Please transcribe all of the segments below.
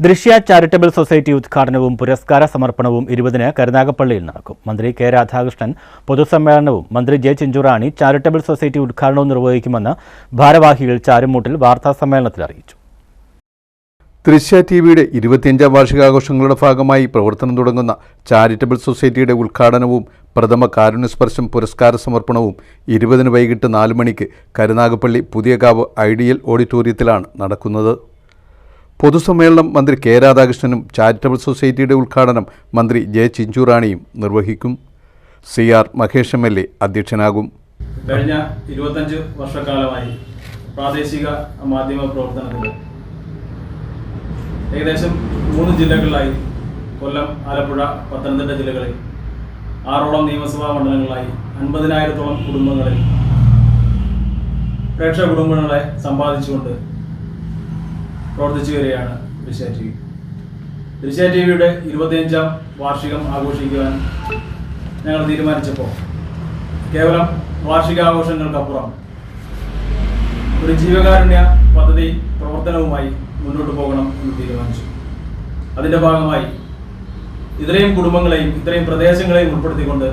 ദൃശ്യ charitable society ഉദ്ഘാടനവും പുരസ്കാര സമർപ്പണവും ഇരുപതിന് കരുനാഗപ്പള്ളിയിൽ നടക്കും. മന്ത്രി കെ രാധാകൃഷ്ണൻ പൊതുസമ്മേളനവും മന്ത്രി ജെ ചിഞ്ചുറാണി ചാരിറ്റബിൾ സൊസൈറ്റി ഉദ്ഘാടനവും നിർവഹിക്കുമെന്ന് ഭാരവാഹികൾ ചാരുമൂട്ടിൽ വാർത്താസമ്മേളനത്തിൽ അറിയിച്ചു. ദൃശ്യ ടി വിയുടെ ഇരുപത്തിയഞ്ചാം വാർഷികാഘോഷങ്ങളുടെ ഭാഗമായി പ്രവർത്തനം തുടങ്ങുന്ന ചാരിറ്റബിൾ സൊസൈറ്റിയുടെ ഉദ്ഘാടനവും പ്രഥമ കാരുണ്യസ്പർശം പുരസ്കാര സമർപ്പണവും ഇരുപതിന് വൈകിട്ട് നാല് മണിക്ക് കരുനാഗപ്പള്ളി പുതിയകാവ് ഐഡിയൽ ഓഡിറ്റോറിയത്തിലാണ് നടക്കുന്നത്. പൊതുസമ്മേളനം മന്ത്രി കെ രാധാകൃഷ്ണനും ചാരിറ്റബിൾ സൊസൈറ്റിയുടെ ഉദ്ഘാടനം മന്ത്രി ജെ ചിഞ്ചുറാണിയും നിർവഹിക്കും. C R Mahesh M L A അധ്യക്ഷനാകും. കഴിഞ്ഞ ഇരുപത്തഞ്ച് വർഷക്കാലമായി പ്രാദേശിക മാധ്യമ പ്രവർത്തനത്തിൽ ഏകദേശം മൂന്ന് ജില്ലകളിലായി കൊല്ലം ആലപ്പുഴ പത്തനംതിട്ട ജില്ലകളിൽ ആറോളം നിയമസഭാ മണ്ഡലങ്ങളിലായി അൻപതിനായിരത്തോളം കുടുംബങ്ങളിൽ പ്രേക്ഷക കുടുംബങ്ങളെ സമ്പാദിച്ചുകൊണ്ട് പ്രവർത്തിച്ചു വരികയാണ് ദൃശ്യ ടി വി. ദൃശ്യ ടി വിയുടെ ഇരുപത്തിയഞ്ചാം വാർഷികം ആഘോഷിക്കുവാൻ ഞങ്ങൾ തീരുമാനിച്ചപ്പോൾ കേവലം വാർഷികാഘോഷങ്ങൾക്കപ്പുറം ഒരു ജീവകാരുണ്യ പദ്ധതി പ്രവർത്തനവുമായി മുന്നോട്ട് പോകണം എന്ന് തീരുമാനിച്ചു. അതിന്റെ ഭാഗമായി ഇത്രയും കുടുംബങ്ങളെയും ഇത്രയും പ്രദേശങ്ങളെയും ഉൾപ്പെടുത്തിക്കൊണ്ട്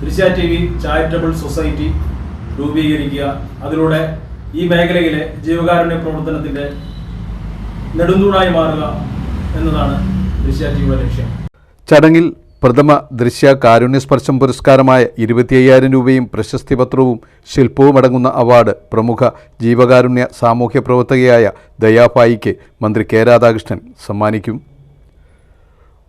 Drishya T V charitable society രൂപീകരിക്കുക. അതിലൂടെ ഈ മേഖലയിലെ ജീവകാരുണ്യ പ്രവർത്തനത്തിന്റെ നെടുന്തൂണായി മാറുക എന്നതാണ് ദൃശ്യാജീവ ലക്ഷ്യം. ചടങ്ങിൽ പ്രഥമ ദൃശ്യ കാരുണ്യസ്പർശം പുരസ്കാരമായ ഇരുപത്തി അയ്യായിരം രൂപയും പ്രശസ്തി പത്രവും ശില്പവും അടങ്ങുന്ന അവാർഡ് പ്രമുഖ ജീവകാരുണ്യ സാമൂഹ്യ പ്രവർത്തകയായ ദയാഭായിക്ക് മന്ത്രി കെ രാധാകൃഷ്ണൻ സമ്മാനിക്കും.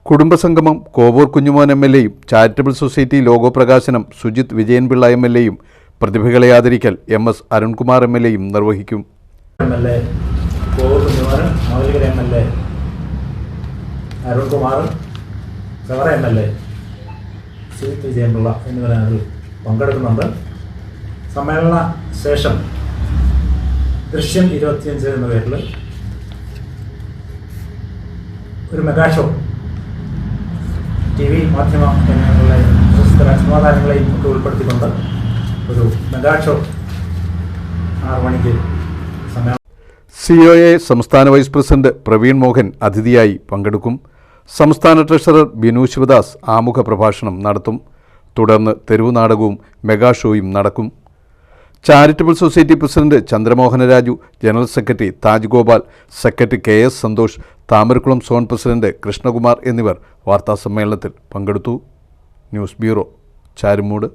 കുടുംബസംഗമം കോവൂർ കുഞ്ഞുമോൻ എം എൽ എയും ചാരിറ്റബിൾ സൊസൈറ്റി ലോഗോ പ്രകാശനം സുജിത് വിജയൻപിള്ള എം എൽ എയും പ്രതിഭകളെ ആദരിക്കൽ M S Arunkumar M L എയും നിർവഹിക്കും. M L A Kovoor Kunjumaran Mavelikkara M L A Arunkumar Chavara M L A Sujith Vijayanpillai എന്നിവരതിൽ പങ്കെടുക്കുന്നുണ്ട്. സമ്മേളന ശേഷം ദൃശ്യം ഇരുപത്തിയഞ്ച് എന്ന പേരിൽ ഒരു മെഗാഷോ ടി വി മാധ്യമ രംഗങ്ങളിലെ പ്രശസ്ത സിനിമാതാരങ്ങളെയും ഒക്കെ ഉൾപ്പെടുത്തിക്കൊണ്ട് ഒരു മെഗാഷോ ആറ് മണിക്ക് സി ഒ എ സംസ്ഥാന വൈസ് പ്രസിഡന്റ് പ്രവീൺ മോഹൻ അതിഥിയായി പങ്കെടുക്കും. സംസ്ഥാന ട്രഷറർ ബിനു ശിവദാസ് ആമുഖ പ്രഭാഷണം നടത്തും. തുടർന്ന് തെരുവു നാടകവും മെഗാ ഷോയും നടക്കും. Charitable society president Chandramohana Raju general secretary Taj Gopal secretary K S Santhosh Thamarakkulam zone president Krishnakumar എന്നിവർ വാർത്താസമ്മേളനത്തിൽ പങ്കെടുത്തു. News bureau Charummood.